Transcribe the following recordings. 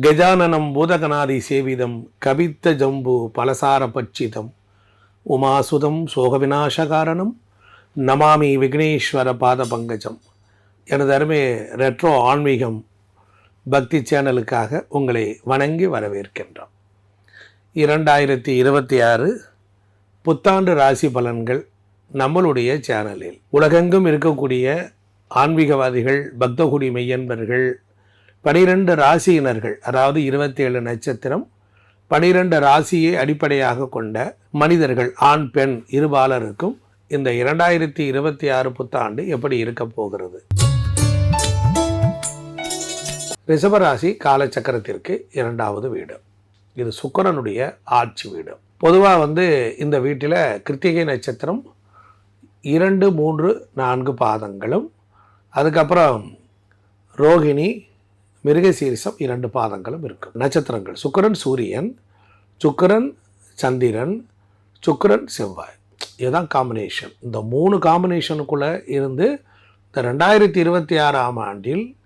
கஜானனம் பூதகநாதி சேவிதம் கவித்த ஜம்பு பலசார பட்சிதம். உமாசுதம் சோகவிநாசகாரணம் நமாமி விக்னேஸ்வர பாத பங்கஜம். எனது அருமை ரெட்ரோ ஆன்மீகம் பக்தி சேனலுக்காக உங்களை வணங்கி வரவேற்கின்றோம். இரண்டாயிரத்தி இருபத்தி ஆறு புத்தாண்டு ராசி பலன்கள் நம்மளுடைய சேனலில். உலகெங்கும் இருக்கக்கூடிய ஆன்மீகவாதிகள் பக்தகுடி மெய்யன்பர்கள் பனிரெண்டு ராசியினர்கள் அதாவது இருபத்தேழு நட்சத்திரம் பனிரெண்டு ராசியை அடிப்படையாக கொண்ட மனிதர்கள் ஆண் பெண் இருபாலருக்கும் இந்த இரண்டாயிரத்தி இருபத்தி ஆறு புத்தாண்டு எப்படி இருக்க போகிறது? ரிஷபராசி காலச்சக்கரத்திற்கு இரண்டாவது வீடு. இது சுக்கரனுடைய ஆட்சி வீடு. பொதுவாக வந்து இந்த வீட்டில் கிருத்திகை நட்சத்திரம் இரண்டு மூன்று நான்கு பாதங்களும் அதுக்கப்புறம் ரோகிணி மிருகசீரிசம் இரண்டு பாதங்களும் இருக்கும். நட்சத்திரங்கள். சுக்கிரன் சூரியன். சுக்கிரன் சந்திரன். சுக்கரன் செவ்வாய். இதுதான் காம்பினேஷன் இந்த மூணு காம்பினேஷனுக்குள்ளே இருந்து இந்த ரெண்டாயிரத்தி இருபத்தி ஆறாம் ஆண்டில்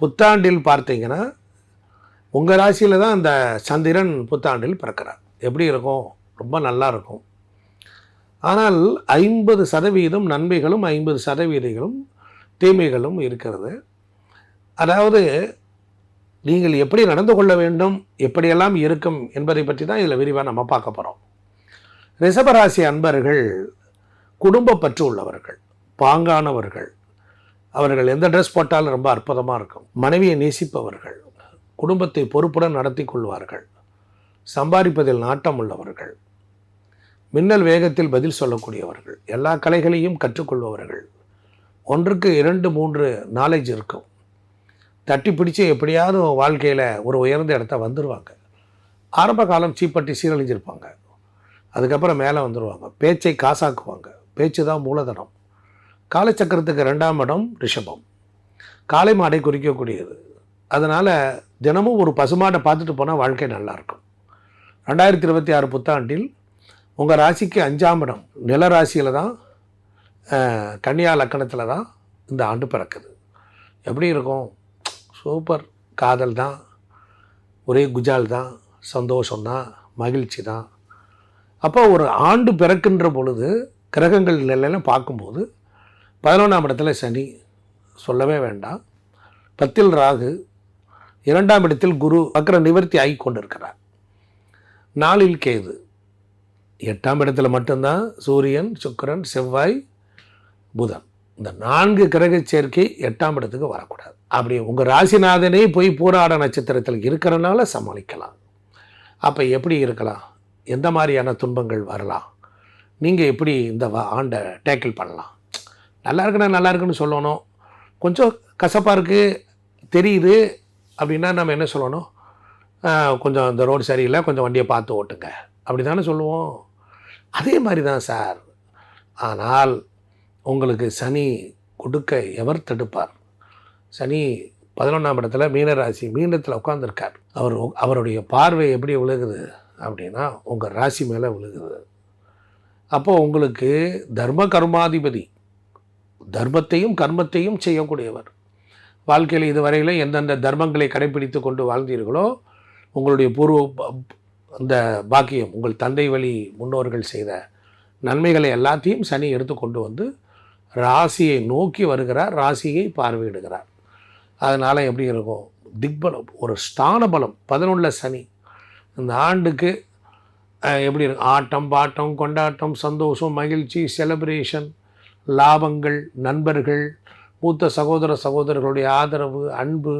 புத்தாண்டில் பார்த்தீங்கன்னா உங்கள் ராசியில் தான் இந்த சந்திரன் புத்தாண்டில் பிறக்கிறார். எப்படி இருக்கும்? ரொம்ப நல்லா இருக்கும். ஆனால் ஐம்பது சதவீதம் நன்மைகளும் ஐம்பது சதவீதங்களும் தீமைகளும் இருக்கிறது. அதாவது நீங்கள் எப்படி நடந்து கொள்ள வேண்டும் எப்படியெல்லாம் இருக்கும் என்பதை பற்றி தான் இதில் விரிவாக நம்ம பார்க்க போகிறோம் ரிஷபராசி அன்பர்கள் குடும்ப பற்று உள்ளவர்கள் பாங்கானவர்கள் அவர்கள் எந்த ட்ரெஸ் போட்டாலும் ரொம்ப அற்புதமாக இருக்கும். மனைவியை நேசிப்பவர்கள் குடும்பத்தை பொறுப்புடன் நடத்தி கொள்வார்கள் சம்பாதிப்பதில் நாட்டம் உள்ளவர்கள் மின்னல் வேகத்தில் பதில் சொல்லக்கூடியவர்கள் எல்லா கலைகளையும் கற்றுக்கொள்பவர்கள். ஒன்றுக்கு இரண்டு மூன்று நாலேஜ் இருக்கும். தட்டி பிடிச்சி எப்படியாவது வாழ்க்கையில் ஒரு உயர்ந்த இடத்த வந்துடுவாங்க ஆரம்ப காலம் சீப்பட்டி சீரழிஞ்சிருப்பாங்க. அதுக்கப்புறம் மேலே வந்துடுவாங்க பேச்சை காசாக்குவாங்க. பேச்சு தான் மூலதனம். காலச்சக்கரத்துக்கு ரெண்டாம் இடம் ரிஷபம். காளை மாடை குறிக்கக்கூடியது. அதனால் தினமும் ஒரு பசுமாட்டை பார்த்துட்டு போனால் வாழ்க்கை நல்லாயிருக்கும் ரெண்டாயிரத்தி இருபத்தி ஆறு புத்தாண்டில் உங்கள் ராசிக்கு அஞ்சாம் இடம். நில ராசியில் தான் கன்னியா லக்கணத்தில் தான் இந்த ஆண்டு பிறக்குது. எப்படி இருக்கும்? சூப்பர். காதல் தான். ஒரே குஜால் தான். சந்தோஷம்தான் மகிழ்ச்சி தான். அப்போ ஒரு ஆண்டு பிறக்கின்ற பொழுது கிரகங்கள் நிலையெல்லாம் பார்க்கும்போது பதினொன்றாம் இடத்துல சனி சொல்லவே வேண்டாம். பத்தில் ராகு இரண்டாம் இடத்தில் குரு வக்கர நிவர்த்தி ஆகி கொண்டிருக்கிறார். நாளில் கேது. எட்டாம் இடத்துல மட்டும்தான் சூரியன் சுக்கிரன் செவ்வாய் புதன். இந்த நான்கு கிரக சேர்க்கை எட்டாம் இடத்துக்கு வரக்கூடாது. அப்படி உங்கள் ராசிநாதனே போய் பூராட நட்சத்திரத்தில் இருக்கிறனால சமாளிக்கலாம். அப்போ எப்படி இருக்கலாம்? எந்த மாதிரியான துன்பங்கள் வரலாம்? நீங்கள் எப்படி இந்த ஆண்டை டேக்கிள் பண்ணலாம்? நல்லா இருக்குன்னா நல்லா இருக்குன்னு சொல்லணும். கொஞ்சம் கசப்பாக இருக்குது தெரியுது அப்படின்னா நம்ம என்ன சொல்லணும்? கொஞ்சம் இந்த ரோடு சரியில்லை கொஞ்சம் வண்டியை பார்த்து ஓட்டுங்க. அப்படி தானே சொல்லுவோம். அதே மாதிரி தான் சார். ஆனால் உங்களுக்கு சனி கொடுக்க எவர் தடுப்பார்? சனி பதினொன்றாம் இடத்துல மீனராசி மீனத்தில் உட்காந்துருக்கார் அவர் அவருடைய பார்வை எப்படி விழுகுது அப்படின்னா உங்கள் ராசி மேலே விழுகுது. அப்போது உங்களுக்கு தர்ம கர்மாதிபதி தர்மத்தையும் கர்மத்தையும் செய்யக்கூடியவர். வாழ்க்கையில் இதுவரையில் எந்தெந்த தர்மங்களை கடைபிடித்து கொண்டு வாழ்ந்தீர்களோ உங்களுடைய பூர்வ அந்த பாக்கியம் உங்கள் தந்தை வழி முன்னோர்கள் செய்த நன்மைகளை எல்லாத்தையும் சனி எடுத்து கொண்டு வந்து ராசியை நோக்கி வருகிறார் ராசியை பார்வையிடுகிறார். அதனால் எப்படி இருக்கும்? திக்பலம் ஒரு ஸ்தான பலம் பதினொன்றில் சனி. இந்த ஆண்டுக்கு எப்படி இருக்கும்? ஆட்டம் பாட்டம் கொண்டாட்டம் சந்தோஷம் மகிழ்ச்சி செலிப்ரேஷன் லாபங்கள் நண்பர்கள் மூத்த சகோதர சகோதரர்களுடைய ஆதரவு அன்பு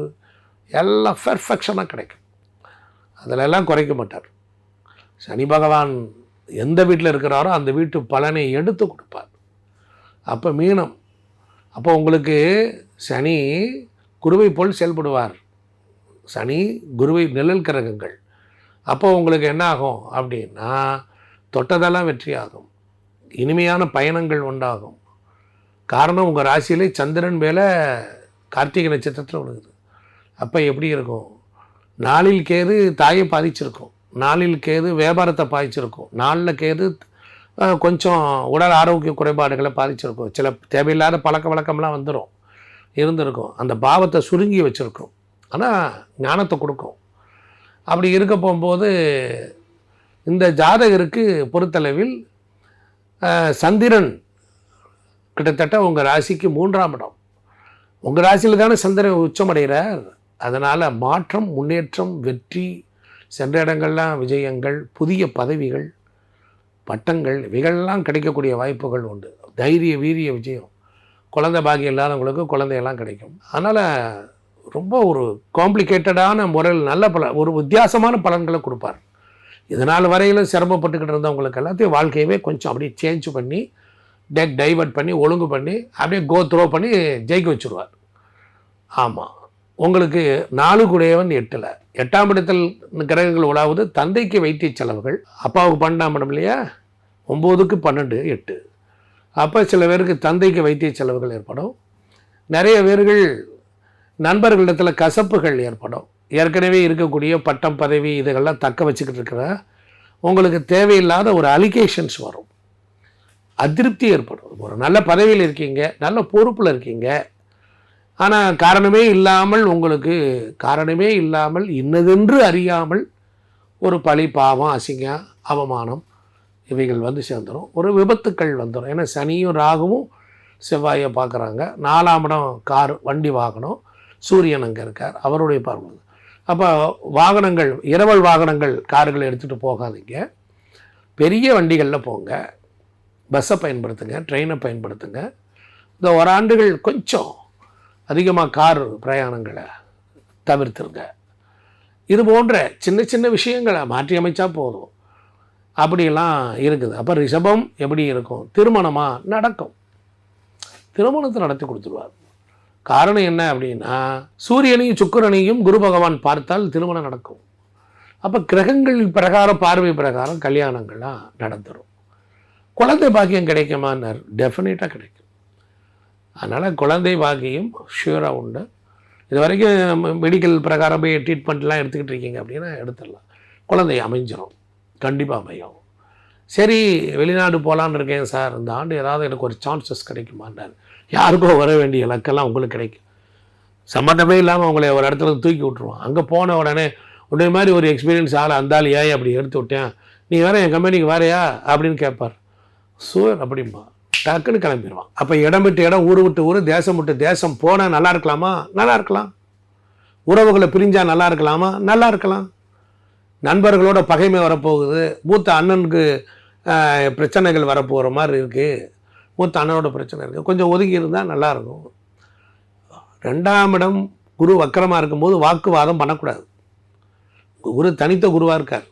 எல்லாம் பெர்ஃபெக்ஷனாக கிடைக்கும். அதிலெல்லாம் குறைக்க மாட்டார். சனி பகவான் எந்த வீட்டில் இருக்கிறாரோ அந்த வீட்டு பலனை எடுத்து கொடுப்பார். அப்போ மீனம். அப்போ உங்களுக்கு சனி குருவை போல் செயல்படுவார். சனி குருவை நிழல் கிரகங்கள். அப்போ உங்களுக்கு என்ன ஆகும் அப்படின்னா தொட்டதெல்லாம் வெற்றியாகும். இனிமையான பயணங்கள் உண்டாகும். காரணம் உங்கள் ராசியிலே சந்திரன் மேலே கார்த்திகை நட்சத்திரத்தில் விழுகுது அப்போ எப்படி இருக்கும்? நாளில் கேது தாயை பாதிச்சிருக்கும். நாளில் கேது வியாபாரத்தை பாதிச்சிருக்கும். நாளில் கேது கொஞ்சம் உடல் ஆரோக்கிய குறைபாடுகளை பாதிச்சிருக்கும். சில தேவையில்லாத பழக்க வழக்கம்லாம் வந்துடும் இருந்திருக்கும். அந்த பாவத்தை சுருங்கி வச்சுருக்கும். ஆனால் ஞானத்தை கொடுக்கும். அப்படி இருக்க போகும்போது இந்த ஜாதகருக்கு பொறுத்தளவில் சந்திரன் கிட்டத்தட்ட உங்கள் ராசிக்கு மூன்றாம் இடம். உங்கள் ராசியில் தானே சந்திரன் உச்சமடைகிறார். அதனால் மாற்றம் முன்னேற்றம் வெற்றி சென்ற இடங்கள்லாம் விஜயங்கள் புதிய பதவிகள் பட்டங்கள் இவைகள்லாம் கிடைக்கக்கூடிய வாய்ப்புகள் உண்டு. தைரிய வீரிய விஜயம். குழந்தை பாக்கியம் இல்லாதவங்களுக்கு குழந்தையெல்லாம் கிடைக்கும். அதனால் ரொம்ப ஒரு காம்ப்ளிகேட்டடான முறையில் நல்ல பல ஒரு வித்தியாசமான பலன்களை கொடுப்பார். இதனால் வரையிலும் சிரமப்பட்டுக்கிட்டு இருந்தவங்களுக்கு எல்லாத்தையும் வாழ்க்கையவே கொஞ்சம் அப்படியே சேஞ்ச் பண்ணி டெக் டைவர்ட் பண்ணி ஒழுங்கு பண்ணி அப்படியே கோ த்ரோ பண்ணி ஜெயிக்க வச்சுருவார். ஆமாம் உங்களுக்கு நாலு குடையவன் எட்டில். எட்டாம் இடத்தில் கிரகங்கள் உலாவது தந்தைக்கு வைத்திய செலவுகள். அப்பாவுக்கு பன்னெண்டாம் இடம் இல்லையா? ஒம்போதுக்கு பன்னெண்டு எட்டு. அப்போ சில பேருக்கு தந்தைக்கு வைத்திய செலவுகள் ஏற்படும். நிறைய பேர்கள் நண்பர்களிடத்தில் கசப்புகள் ஏற்படும். ஏற்கனவே இருக்கக்கூடிய பட்டம் பதவி இதுகள்லாம் தக்க வச்சுக்கிட்டு இருக்கிற உங்களுக்கு தேவையில்லாத ஒரு அலிகேஷன்ஸ் வரும். அதிருப்தி ஏற்படும். ஒரு நல்ல பதவியில் இருக்கீங்க நல்ல பொறுப்பில் இருக்கீங்க. ஆனால் காரணமே இல்லாமல் உங்களுக்கு காரணமே இல்லாமல் இன்னதென்று அறியாமல் ஒரு பழி பாவம் அசிங்கம் அவமானம் இவைகள் வந்து சேர்ந்துடும் ஒரு விபத்துக்கள் வந்துடும் ஏன்னா சனியும் ராகுவும் செவ்வாயை பார்க்குறாங்க. நாலாம் இடம் கார் வண்டி வாகனம். சூரியன் அங்கே இருக்கார். அவருடைய பார்வை அப்போ வாகனங்கள் இரவல் வாகனங்கள் கார்களை எடுத்துகிட்டு போகாதீங்க. பெரிய வண்டிகளில் போங்க. பஸ்ஸை பயன்படுத்துங்க ட்ரெயினை பயன்படுத்துங்க. இந்த ஓராண்டுகள் கொஞ்சம் அதிகமாக கார் பிரயாணங்களை தவிர்த்துருங்க. இது போன்ற சின்ன சின்ன விஷயங்களை மாற்றி அமைச்சா போதும். அப்படிலாம் இருக்குது. அப்போ ரிஷபம் எப்படி இருக்கும்? திருமணமாக நடக்கும். திருமணத்தை நடத்தி கொடுத்துருவார். காரணம் என்ன அப்படின்னா சூரியனையும் சுக்கிரனையும் குரு பகவான் பார்த்தால் திருமணம் நடக்கும். அப்போ கிரகங்கள் பிரகாரம் பார்வை பிரகாரம் கல்யாணங்கள்லாம் நடந்துடும் குழந்தை பாக்கியம் கிடைக்குமான்னார்? டெஃபினட்டாக கிடைக்கும். அதனால் குழந்தை பாக்கியம் ஷியூராக உண்டு. இது வரைக்கும் மெடிக்கல் பிரகாரம் போய் ட்ரீட்மெண்ட்லாம் எடுத்துக்கிட்டு இருக்கீங்க அப்படின்னா எடுத்துடலாம். குழந்தை அமைஞ்சிரும். கண்டிப்பாக அமையும். சரி வெளிநாடு போகலான்னு இருக்கேன் சார். இந்த ஆண்டு ஏதாவது எனக்கு ஒரு சான்சஸ் கிடைக்குமாண்டார் யாருக்கோ வர வேண்டிய இலக்கெல்லாம் உங்களுக்கு கிடைக்கும். சம்மந்தமே இல்லாமல் அவங்கள ஒரு இடத்துல தூக்கி விட்ருவான் அங்கே போன உடனே உடனே மாதிரி ஒரு எக்ஸ்பீரியன்ஸ் ஆள் அந்த ஏன் அப்படி எடுத்து விட்டேன்? நீ வேற என் கம்பெனிக்கு வரையா? அப்படின்னு கேட்பார். சூர் அப்படிம்பா. டக்குன்னு கிளம்பிடுவான் அப்போ இடம் விட்டு இடம் ஊர் விட்டு ஊர் தேசம் விட்டு தேசம் போனால் நல்லா இருக்கலாமா? நல்லா இருக்கலாம். உறவுகளை பிரிஞ்சால் நல்லா இருக்கலாமா? நல்லா இருக்கலாம். நண்பர்களோட பகைமை வரப்போகுது. மூத்த அண்ணனுக்கு பிரச்சனைகள் வரப்போகிற மாதிரி இருக்குது மூத்த அண்ணனோட பிரச்சனை இருக்குது கொஞ்சம் ஒதுங்கி இருந்தால் நல்லாயிருக்கும் ரெண்டாம் இடம் குரு வக்கரமாக இருக்கும்போது வாக்குவாதம் பண்ணக்கூடாது. குரு தனித்த குருவாக இருக்கார்.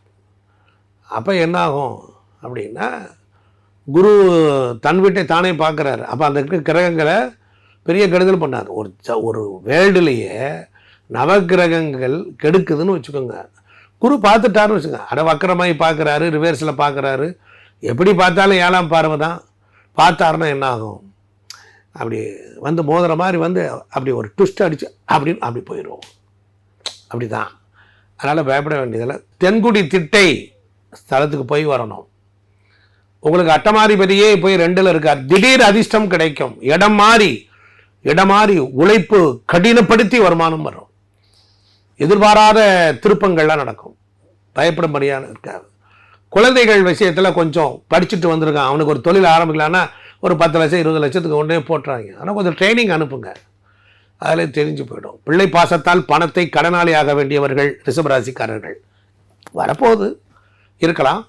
அப்போ என்ன ஆகும் அப்படின்னா குரு தன் வீட்டை தானே பார்க்குறாரு அப்போ அந்த கிரகங்களை பெரிய கெடுதல் பண்ணார். ஒரு ச- ஒரு வேர்ல்டுலேயே நவக்கிரகங்கள் கெடுக்குதுன்னு வச்சுக்கோங்க. குரு பார்த்துட்டாருன்னு வச்சுக்கோங்க. அட வக்கரமாகி பார்க்குறாரு ரிவர்ஸில் பார்க்குறாரு. எப்படி பார்த்தாலும் ஏழாம் பார்வை தான். பார்த்தாருன்னா என்ன ஆகும்? அப்படி வந்து மோதுற மாதிரி வந்து அப்படி ஒரு ட்விஸ்ட் அடிச்சு அப்படின்னு அப்படி போயிடுவோம். அப்படி தான் அதனால் பயப்பட வேண்டியதில்லை. தென்குடி திட்டை ஸ்தலத்துக்கு போய் வரணும். உங்களுக்கு அட்டமாதிபதியே போய் ரெண்டில் இருக்கார். திடீர் அதிர்ஷ்டம் கிடைக்கும். இடம் மாறி இடம் மாறி உழைப்பு கடினப்படுத்தி வருமானம் வரும். எதிர்பாராத திருப்பங்கள்லாம் நடக்கும். பயப்படும்படியான இருக்காது குழந்தைகள் விஷயத்தில் கொஞ்சம் படிச்சுட்டு வந்திருக்கான். அவனுக்கு ஒரு தொழில் ஆரம்பிக்கலான்னா ஒரு பத்து லட்சம் இருபது லட்சத்துக்கு ஒன்றே போட்டுறாங்க. ஆனால் கொஞ்சம் ட்ரைனிங் அனுப்புங்க. அதில் தெரிஞ்சு போயிடும். பிள்ளை பாசத்தால் பணத்தை கடனாளி ஆக வேண்டியவர்கள் ரிஷபராசிக்காரர்கள். வரப்போகுது. இருக்கலாம்.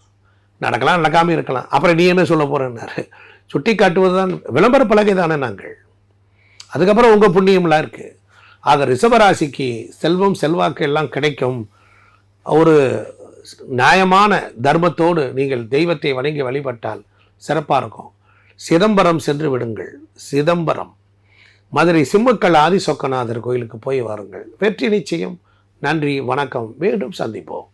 நடக்கலாம் நடக்காமல் இருக்கலாம். அப்புறம் நீ என்ன சொல்ல போகிறேன்னாரு சுட்டி காட்டுவது தான் விளம்பர பலகை தானே நாங்கள். அதுக்கப்புறம் உங்கள் புண்ணியம்லாம் இருக்குது ஆக ரிஷபராசிக்கு செல்வம் செல்வாக்கு எல்லாம் கிடைக்கும். ஒரு நியாயமான தர்மத்தோடு நீங்கள் தெய்வத்தை வணங்கி வழிபட்டால் சிறப்பாக இருக்கும். சிதம்பரம் சென்று விடுங்கள். சிதம்பரம். மதுரை சிம்மக்கல் ஆதி சொக்கநாதர் கோயிலுக்கு போய் வாருங்கள். வெற்றி நிச்சயம். நன்றி வணக்கம். மீண்டும் சந்திப்போம்.